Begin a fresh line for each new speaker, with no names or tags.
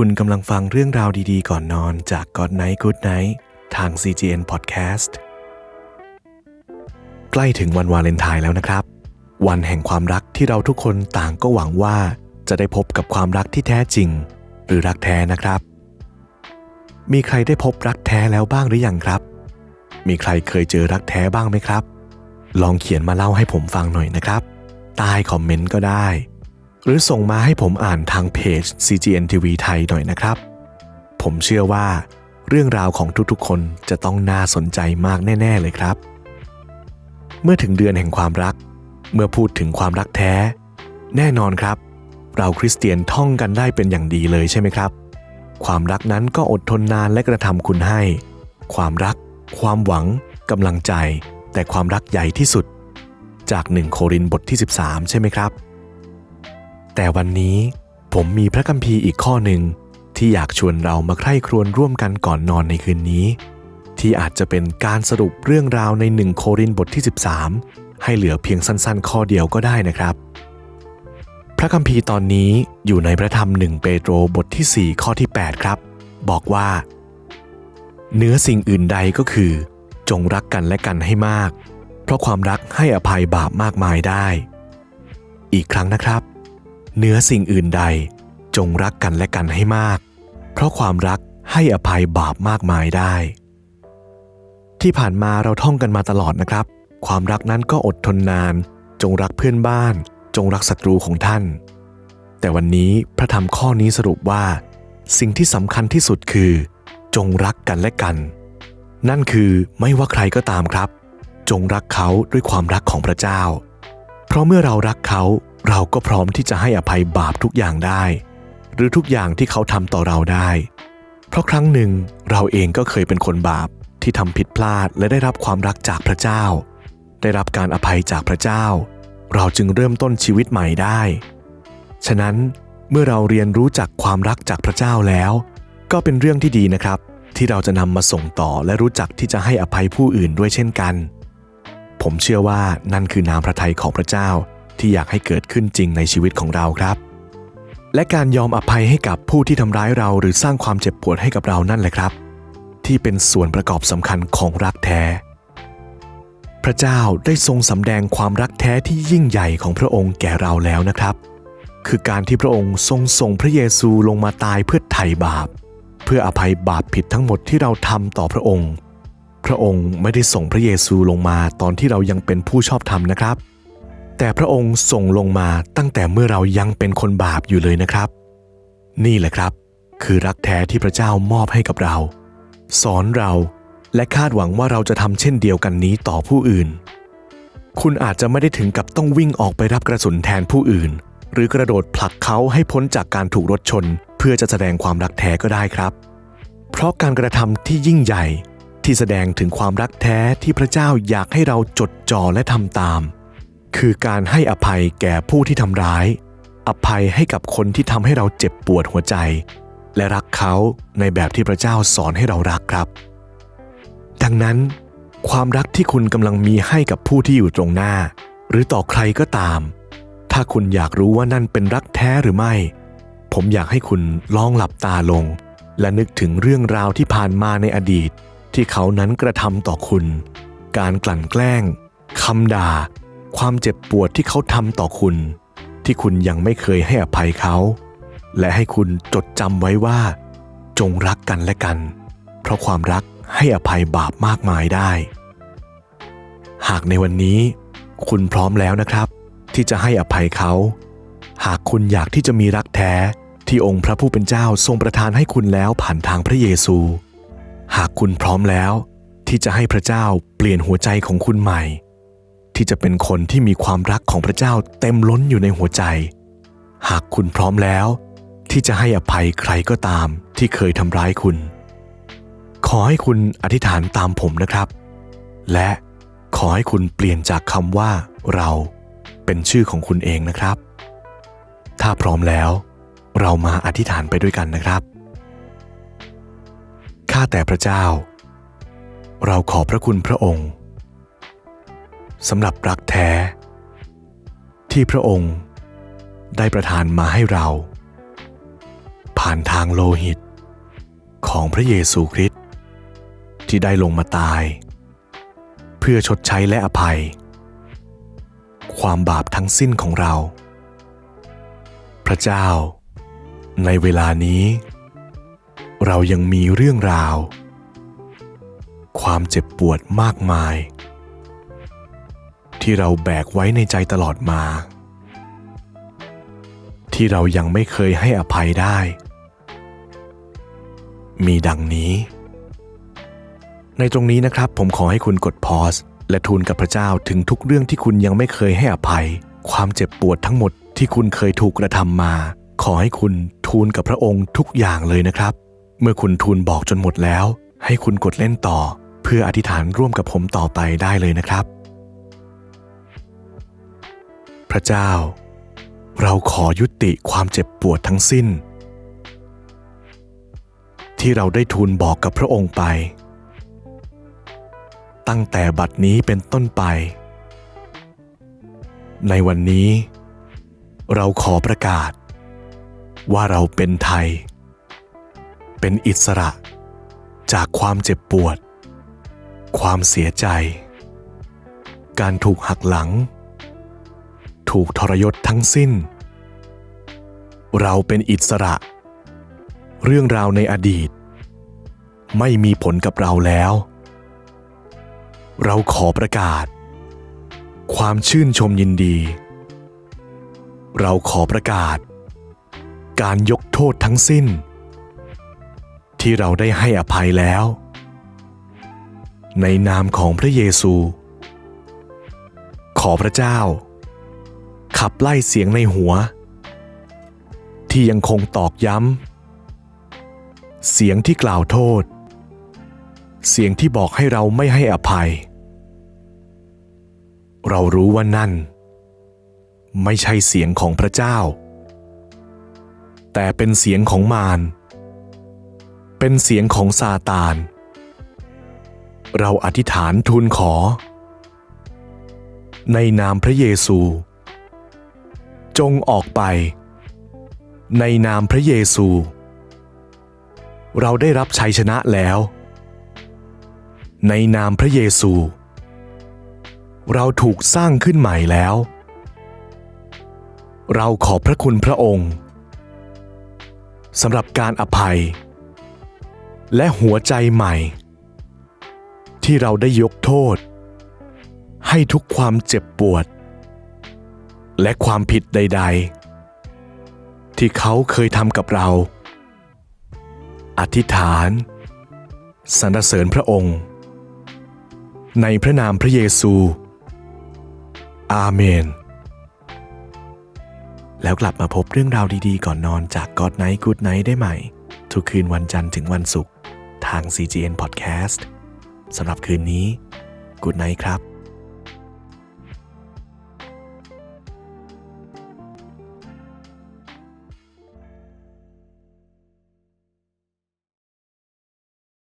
คุณกำลังฟังเรื่องราวดีๆ ก่อนนอนจาก God Night Good Night ทาง CGN Podcast ใกล้ถึงวันวาเลนไทน์แล้วนะครับ วันแห่งความรักที่เราทุกคนต่างก็หวังว่าจะได้พบกับความรักที่แท้จริง หรือรักแท้นะครับ มีใครได้พบรักแท้แล้วบ้างหรือยังครับ มีใครเคยเจอรักแท้บ้างไหมครับ ลองเขียนมาเล่าให้ผมฟังหน่อยนะครับ ใต้คอมเมนต์ก็ได้ หรือส่งมาให้ผมอ่านทางเพจ CGN TV ไทยหน่อยนะครับ ผมเชื่อว่าเรื่องราวของทุกๆ คนจะต้องน่าสนใจมากแน่ ๆ เลยครับ เมื่อถึงเดือนแห่งความรัก เมื่อพูดถึงความรักแท้ แน่นอนครับ เราคริสเตียนท่องกันได้เป็นอย่างดีเลยใช่ไหมครับ ความรักนั้นก็อดทนนานและกระทำคุณให้ ความรัก ความหวังกำลังใจ แต่ความรักใหญ่ที่สุด จากหนึ่งโครินธ์บทที่ 13 ใช่ไหมครับ แต่วันนี้ผมมีพระคัมภีร์อีกข้อหนึ่งที่อยากชวนเรามาใคร่ครวญร่วมกันก่อนนอนในคืนนี้ ที่อาจจะเป็นการสรุปเรื่องราวในหนึ่งโครินบทที่ 13 ให้เหลือเพียงสั้นๆ ข้อเดียวก็ได้นะครับ พระคัมภีร์ตอนนี้อยู่ในพระธรรมหนึ่งเปโตรบทที่ 4 ข้อที่ 8 ครับ บอกว่าเนื้อสิ่งอื่นใดก็คือ จงรักกันและกันให้มาก เพราะความรักให้อภัยบาปมากมายได้ อีกครั้งนะครับ เนื้อสิ่งอื่นใด จงรักกันและกันให้มาก เพราะความรักให้อภัยบาปมากมายได้ ที่ผ่านมาเราท่องกันมาตลอดนะครับ ความรักนั้นก็อดทนนาน จงรักเพื่อนบ้าน จงรักศัตรูของท่าน แต่วันนี้พระธรรมข้อนี้สรุปว่า สิ่งที่สำคัญที่สุดคือ จงรักกันและกัน นั่นคือไม่ว่าใครก็ตามครับ จงรักเขาด้วยความรักของพระเจ้า เพราะเมื่อเรารักเขา เราก็พร้อมที่จะให้อภัยบาปทุกอย่างได้ หรือทุกอย่างที่เขาทำต่อเราได้ เพราะครั้งหนึ่งเราเองก็เคยเป็นคนบาปที่ทำผิดพลาดและได้รับความรักจากพระเจ้า ได้รับการอภัยจากพระเจ้า เราจึงเริ่มต้นชีวิตใหม่ได้ ฉะนั้นเมื่อเราเรียนรู้จักความรักจากพระเจ้าแล้ว ก็เป็นเรื่องที่ดีนะครับ ที่เราจะนำมาส่งต่อและรู้จักที่จะให้อภัยผู้อื่นด้วยเช่นกัน ผมเชื่อว่านั่นคือน้ำพระทัยของพระเจ้า ที่อยากให้เกิดขึ้นจริงในชีวิตของเราครับ และการยอมอภัยให้กับผู้ที่ทำร้ายเราหรือสร้างความเจ็บปวดให้กับเรานั่นแหละครับ ที่เป็นส่วนประกอบสำคัญของรักแท้ พระเจ้าได้ทรงสำแดงความรักแท้ที่ยิ่งใหญ่ของพระองค์แก่เราแล้วนะครับ คือการที่พระองค์ทรงส่งพระเยซูลงมาตายเพื่อไถ่บาป เพื่ออภัยบาปผิดทั้งหมดที่เราทำต่อพระองค์พระองค์ไม่ได้ส่งพระเยซูลงมาตอนที่เรายังเป็นผู้ชอบธรรมนะครับ แต่พระองค์ส่งลงมาตั้งแต่เมื่อเรายังเป็นคนบาปอยู่เลยนะครับ นี่แหละครับ คือรักแท้ที่พระเจ้ามอบให้กับเรา สอนเราและคาดหวังว่าเราจะทำเช่นเดียวกันนี้ต่อผู้อื่น คุณอาจจะไม่ได้ถึงกับต้องวิ่งออกไปรับกระสุนแทนผู้อื่น หรือกระโดดผลักเขาให้พ้นจากการถูกรถชน เพื่อจะแสดงความรักแท้ก็ได้ครับ เพราะการกระทำที่ยิ่งใหญ่ที่แสดงถึงความรักแท้ที่พระเจ้าอยากให้เราจดจ่อและทำตาม คือการให้อภัยแก่ผู้ที่ทำร้าย อภัยให้กับคนที่ทำให้เราเจ็บปวดหัวใจ และรักเขาในแบบที่พระเจ้าสอนให้เรารักครับ ดังนั้น ความรักที่คุณกำลังมีให้กับผู้ที่อยู่ตรงหน้า หรือต่อใครก็ตาม ถ้าคุณอยากรู้ว่านั่นเป็นรักแท้หรือไม่ ผมอยากให้คุณลองหลับตาลง และนึกถึงเรื่องราวที่ผ่านมาในอดีต ที่เขานั้นกระทำต่อคุณ การกลั่นแกล้งคำด่า ความเจ็บปวดที่เขาทำต่อคุณ ที่คุณยังไม่เคยให้อภัยเขา และให้คุณจดจำไว้ว่า จงรักกันและกัน เพราะความรักให้อภัยบาปมากมายได้ หากในวันนี้ คุณพร้อมแล้วนะครับ ที่จะให้อภัยเขา หากคุณอยากที่จะมีรักแท้ที่องค์พระผู้เป็นเจ้าทรงประทานให้คุณแล้วผ่านทางพระเยซู หากคุณพร้อมแล้ว ที่จะให้พระเจ้าเปลี่ยนหัวใจของคุณใหม่ ที่จะเป็นคนที่มีความรักของพระเจ้าเต็มล้นอยู่ในหัวใจ หากคุณพร้อมแล้ว ที่จะให้อภัยใครก็ตามที่เคยทำร้ายคุณ ขอให้คุณอธิษฐานตามผมนะครับ และขอให้คุณเปลี่ยนจากคำว่าเราเป็นชื่อของคุณเองนะครับ ถ้าพร้อมแล้ว เรามาอธิษฐานไปด้วยกันนะครับ ข้าแต่พระเจ้า เราขอพระคุณพระองค์ สำหรับรักแท้ ที่พระองค์ได้ประทานมาให้เรา ผ่านทางโลหิต ของพระเยซูคริสต์ที่ได้ลงมาตาย เพื่อชดใช้และอภัย ความบาปทั้งสิ้นของเรา พระเจ้า ในเวลานี้ เรายังมีเรื่องราว ความเจ็บปวดมากมาย ที่เราแบกไว้ในใจตลอดมา ที่เรายังไม่เคยให้อภัยได้ มีดังนี้ ในตรงนี้นะครับผมขอให้คุณกดพอสและทูลกับพระเจ้าถึงทุกเรื่องที่คุณยังไม่เคยให้อภัย ความเจ็บปวดทั้งหมดที่คุณเคยถูกกระทำมา ขอให้คุณทูลกับพระองค์ทุกอย่างเลยนะครับ เมื่อคุณทูลบอกจนหมดแล้ว ให้คุณกดเล่นต่อ เพื่ออธิษฐานร่วมกับผมต่อไปได้เลยนะครับ ระเจ้า เราขอยุติความเจ็บปวดทั้งสิ้น ที่เราได้ทูลบอกกับพระองค์ไป ตั้งแต่บัดนี้เป็นต้นไป ในวันนี้ เราขอประกาศ ว่าเราเป็นไทย เป็นอิสระจากความเจ็บปวด ความเสียใจ การถูกหักหลัง ถูกทรยศทั้งสิ้น เราเป็นอิสระ เรื่องราวในอดีต ไม่มีผลกับเราแล้ว เราขอประกาศ ความชื่นชมยินดี เราขอประกาศ การยกโทษทั้งสิ้น ที่เราได้ให้อภัยแล้ว ในนามของพระเยซูขอพระเจ้า ขับไล่เสียงในหัว ที่ยังคงตอกย้ำ เสียงที่กล่าวโทษ เสียงที่บอกให้เราไม่ให้อภัย เรารู้ว่านั่น ไม่ใช่เสียงของพระเจ้า แต่เป็นเสียงของมาร เป็นเสียงของซาตาน เราอธิษฐานทูลขอในนามพระเยซู จงออกไป ในนามพระเยซู เราได้รับชัยชนะแล้ว ในนามพระเยซู เราถูกสร้างขึ้นใหม่แล้ว เราขอบพระคุณพระองค์สำหรับการอภัย และหัวใจใหม่ ที่เราได้ยกโทษ ให้ทุกความเจ็บปวด และความผิดใด ๆ ที่เขาเคยทำกับเรา อธิษฐานสรรเสริญพระองค์ ในพระนามพระเยซู อาเมน แล้วกลับมาพบเรื่องราวดีๆ ก่อนนอนจาก God Night Good Night ได้ใหม่ ทุกคืนวันจันทร์ถึงวันศุกร์ทาง CGN Podcast สำหรับคืนนี้ Good Night ครับ